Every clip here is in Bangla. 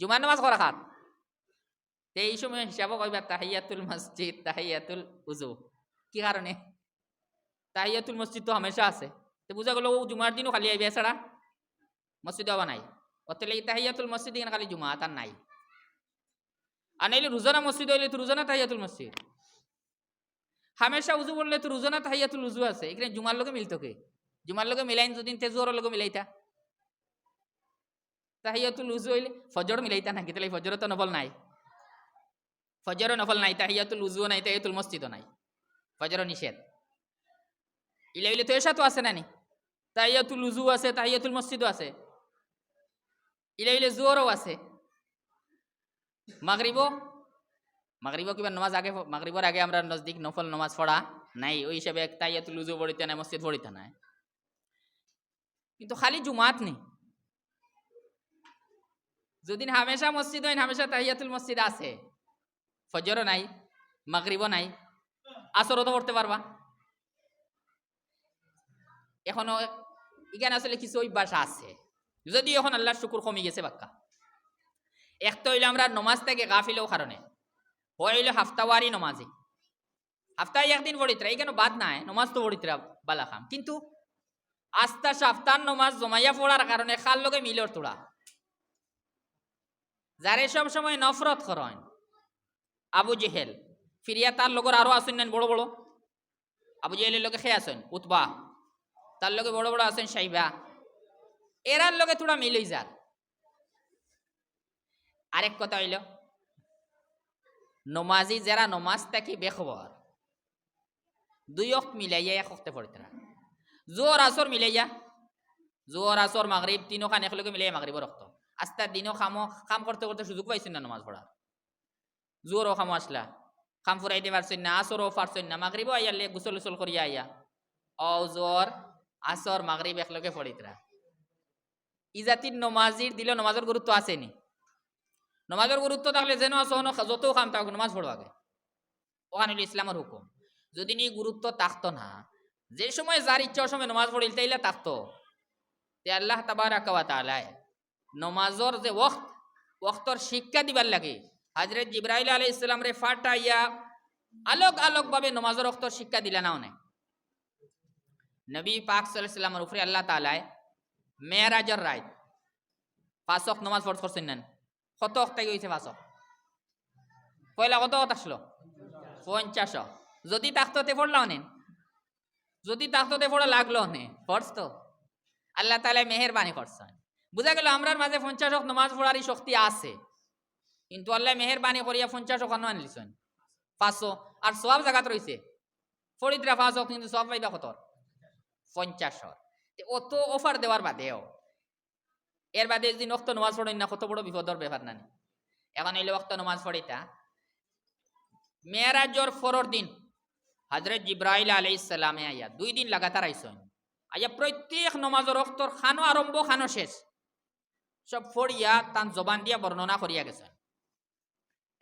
জুমার নামাজ করা খাত। এই সময় হিসাব কইবা, তাহিয়াতুল মসজিদ, তাহিয়াতুল উজু কি কারণে? তাহিয়াতুল মসজিদ তো হামেশা আছে। তো বুঝা গেল জুমার দিনও খালি আইবে ছাড়া মসজিদ হবা নাই। অতলে তাহিয়াতুল মসজিদ এখানে খালি জুমা তার নাই। আর নাইলে রোজানা মসজিদ হইলে তো রোজানা তাহিয়াতুল মসজিদ। হামেশা উজু বললে তো রোজানা তাহিয়াতুল উজু আছে। এখানে জুমার লোকে মিলতো কে? জুমার লোকে মিলাইন যদি তেজুয়ার লোকে মিলাইতা। তাহিয়াতুল উজু হইলে। ফজর মিলাইতা নাকি তাহলে ফজর তো নফল নাই। ফজরও নফল নাই তাহিয়াতুল উজুও নাই তাহিয়াতুল মসজিদও নাই। ফজরও নিষেধ। ইলে ইলে তো এসা তো আছে নানি? তাহিয়াতুল উজু আছে তাহিয়াতুল মসজিদও আছে। ইলে ইলে জোরও আছে। মাগরিব মাগরিব কিবা নমাজ আগে মাগরিবর আগে আমরা নজদিক নফল নমাজ পড়া নাই, ওই হিসাবে তাইয়াতুল উজু পড়িতে নাই, মসজিদ পড়িতে নাই। কিন্তু খালি জুমাত নেই যদি হামেশা মসজিদ হয়, হামেশা তাহিয়াতুল মসজিদ আছে। ফজরও নাই, মাগরিবও নাই, আসরও তো পড়তে পারবা। এখনও এখানে আসলে কিছু অভ্যাস আছে। যদি এখন আল্লাহর শুকুর কমে গেছে বাক্কা। একটা হইলে আমরা নমাজ থেকে গাফিলেও কারণে। হইল হাফতাওয়ারি নমাজে। হাফতায় একদিন পড়িতরা এই কেন বাদ নাই, নমাজ তো পড়িতরা বালা খাম কিন্তু আস্তা সাফতার নমাজ জমাইয়া পড়ার কারণে খার লগে মিলর তোড়া। যারে সব সময় নফরত করেন। আবু জেহেল, ফিরিয়া তার লগর আরও আসেন নেন, বড় বড়। আবু জেহেলের লগে খেয়ে আসেন উতবা। তার লগে বড় বড় আছেন, সাইবা। এরার লগে তোরা মিলই যার। আরেক কথা হইল, নমাজি যারা নমাজ থাকি বেখবর। দুই অক্ত মিলাইয়া এক অক্তে পড়তে না জোর আসর মিলাইয়া জোর আসর, মাগরিব তিনও খান একলগে মিলাইয়া মাগরিব রক্ত আস্তে দিনও খামো কাম করতে করতে সুযোগ পাইছেন না নমাজ পড়া জোরও খামো আসলা। খাম ফুরাইতে পারছেন না, আসরও পারছেন না, মাগরিবও আইয়ালে গুসল উসল করিয়া আইয়া। অ জোর আসর, মাগরিব একলগে পড়িতরা ইজাতির নমাজির দিলে নমাজের গুরুত্ব আসেনি। নমাজের গুরুত্ব থাকলে যেন আসহন যত খাম থাকুক নমাজ পড়ো আগে ওখানে ইসলামের হুকুম। যদি নি গুরুত্ব থাকতো না, যে সময় যার ইচ্ছা সময় নমাজ পড়িল তাইলে থাকতো। তে আল্লাহ তাবারাকা ওয়া তাআলায় নমাজর যে ওয়াক্ত, ওয়াক্তর শিক্ষা দিবার লাগে। হযরত জিবরাইল আলাইহিস সালাম রে ফাটাইয়া আলোক আলোক ভাবে নমাজের ওয়াক্তর শিক্ষা দিলা না অনেক নবী পাক সাল্লামের উপরে আল্লাহ তাআলায় মেরাজের রাত পাঁচ ওয়াক্ত নমাজ পড়তে করছেন না কত অক্টাই গেছে পাঁচ পয়লা কত অক্ট আসলো? পঞ্চাশ যদি তাকততে পড়লাও নেন, যদি তাকততে পড়া লাগল নে পড়ছ তো। আল্লাহ তালা মেহরবানি করছেন। বুঝা গেল, আমরার মাঝে পঞ্চাশ অক্ট নমাজ পড়ারই শক্তি আছে। কিন্তু আল্লাহ মেহরবানি করিয়া পঞ্চাশ অক্ট আনলিছেন পাঁচশো আর সব জায়গাত রয়েছে ফরিদরা পাঁচ অক্ট কিন্তু সব পাইবা কত? পঞ্চাশ অত অফার দেওয়ার বাদেও, এর বাদে যদি অক্ত নমাজ পড়েন না, কত বড় বিপদর ব্যাপার নানি। এখন এলে অক্ত নমাজ পড়িতা। মেয়েরাজর ফরর দিন হজরত জিব্রাইল আলাইহিস সালামে আইয়া দুই দিন লাগাতার আইসন। আইয়া প্রত্যেক নমাজর অক্তর খানো আরম্ভ, খানো শেষ। সব ফড়িয়া তান জবান দিয়া বর্ণনা করিয়া গেছেন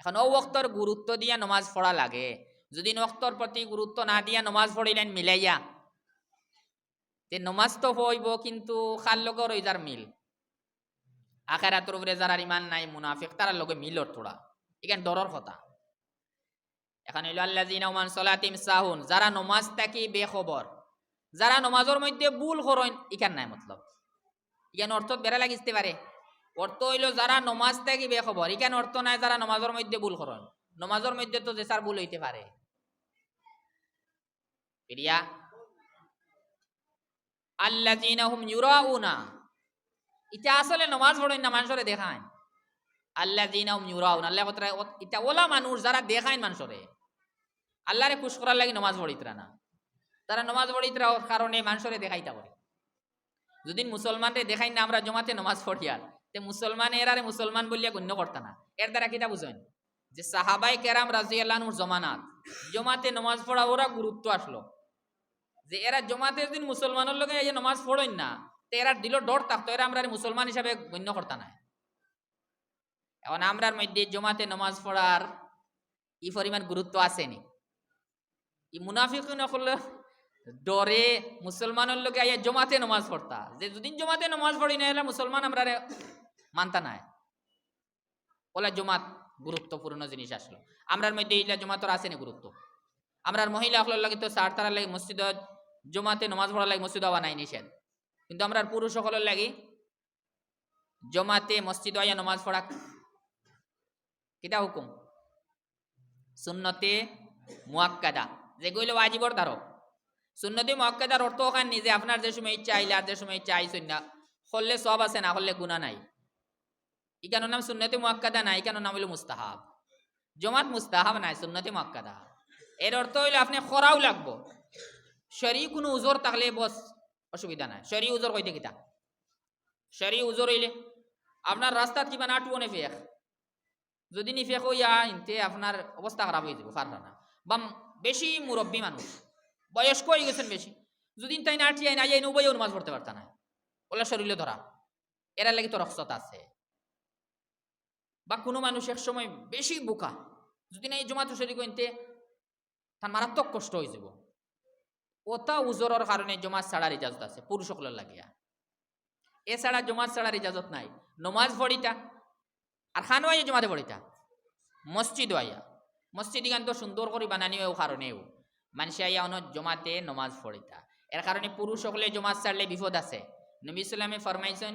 এখন ও অক্তর গুরুত্ব দিয়া নমাজ পড়া লাগে। যদি অক্তর প্রতি গুরুত্ব না দিয়া নমাজ পড়িলেন মিলাইয়া। তে নমাজ তো হইব কিন্তু খার লগর ওই যার মিল আখেরাতর উপরে যারা ইমান নাই, মুনাফিক তার লগে মিলর থোড়া এখানে ডরর কথা। এখন হইল আল্লাহ জিনাউমান সলাতিম সাহুন যারা নমাজ থাকি বেখবর যারা নমাজের মধ্যে ভুল করেন ইখান নাই মতলব। ইখান অর্থ বেড়া লাগিতে পারে অর্থ হইল যারা নমাজ থাকি বেখবর। ইখান অর্থ নাই যারা নমাজের মধ্যে ভুল করেন। নমাজের মধ্যে তো যে সার ভুল হইতে পারে। প্রিয়া আল্লাহ জিনাহুম ইউরাউনা। ইটা আসলে নমাজ পড়েন না, মানুষরে দেখায় আল্লাহ জিনাউম ইউরাউন। আল্লাহ কথা ইটা ওলা মানুষ যারা দেখায় মানুষরে। আল্লাহরে খুশ করার লাগি নমাজ পড়িতরা না। তারা নমাজ পড়িতরা কারণে মানুষরে দেখাইতা পারে যদি মুসলমানরে দেখাই না, আমরা জমাতে নমাজ পড়িয়ার তে মুসলমান এরারে মুসলমান বলিয়া গণ্য করতা না। এর দ্বারা কিটা বুঝেন? যে সাহাবাই কেরাম রাজি আল্লাহনুর জমানাত, জমাতে নমাজ পড়া ওরা গুরুত্ব আসলো। যে এরা জমাতে দিন মুসলমানের লগে এই নমাজ পড়েন না, তে এরা দিল ডর থাকতো এরা আমরা মুসলমান হিসাবে গণ্য করতা না। এখন আমরার মধ্যে জমাতে নমাজ পড়ার ই পরিমাণ গুরুত্ব আসেনি। ই মুনাফিক নকলে ডরে মুসলমানের লোকে আইয়া জমাতে নমাজ পড়তা। যে যদি জমাতে নমাজ পড়ি না এলা মুসলমান আমরা মানতা নাই। ওলা জমাত গুরুত্বপূর্ণ জিনিস আসলো। আমরার মধ্যে ইলা জমাতর আছে না গুরুত্ব? আমরার মহিলা হল লাগে তো সার তারা লাগে মসজিদ জমাতে নমাজ পড়ার লাগে মসজিদ হওয়া নাই নিষেধ। কিন্তু আমরার পুরুষ সকলের লাগি জমাতে মসজিদ আইয়া নমাজ পড়া কিতা হুকুম? সুন্নতে মুয়াক্কাদা। যেগুলো ওয়াজিবর ধারক। সুন্নতি মুয়াক্কাদার অর্থ ওখান নিজে আপনার যে সময় ইচ্ছা আইলে আর যে সময় ইচ্ছা, আইসুন না। হললে সব আছে, না হললে গুণা নাই। ইকানোর নাম সুন্নতি মুয়াক্কাদা নাই ইকানোর নাম হইল মুস্তাহাব জমাত মুস্তাহাব নাই সুন্নতি মুয়াক্কাদা এর অর্থ হইলে আপনি খরাও লাগবো শরী কোনো উজোর থাকলে বস অসুবিধা নাই শরী উজোর কইতে কিতা শরী উজোর হইলে আপনার রাস্তাত কিবা নে ফেক যদি নি ফেক হইয়া ইনতে আপনার অবস্থা খারাপ হয়ে যাব পারবা না বা বেশি মুরব্বী মানুষ বয়স্ক হয়ে গেছেন বেশি যদি তাই না আটিয়াই না যাই নবইও নামাজ পড়তে পারতা না ওলা শরীরে ধরা এরা লাগি তো রক্ষত আছে বা কোনো মানুষ এক সময় বেশি বোকা, যদি না এই জমাত শরীর কইতে তার মারাত্মক কষ্ট হয়ে যাব। ওটা উজোরের কারণে জমাত ছাড়ার ইজাজত আছে পুরুষ সকলের লাগিয়া। এছাড়া জমাত ছাড়ার ইজাজত নাই, নমাজ পড়িটা আর খানো আইয়া জমাতে পড়িটা মসজিদ আইয়া। মসজিদ গান তো সুন্দর করে বানানি ও কারণেও, মানুষ আইয়া অন জমাতে নমাজ পড়িতা। এর কারণে পুরুষ সকলে জমাত ছাড়লে বিপদ আছে। নবী ইসলামে ফরমাইছেন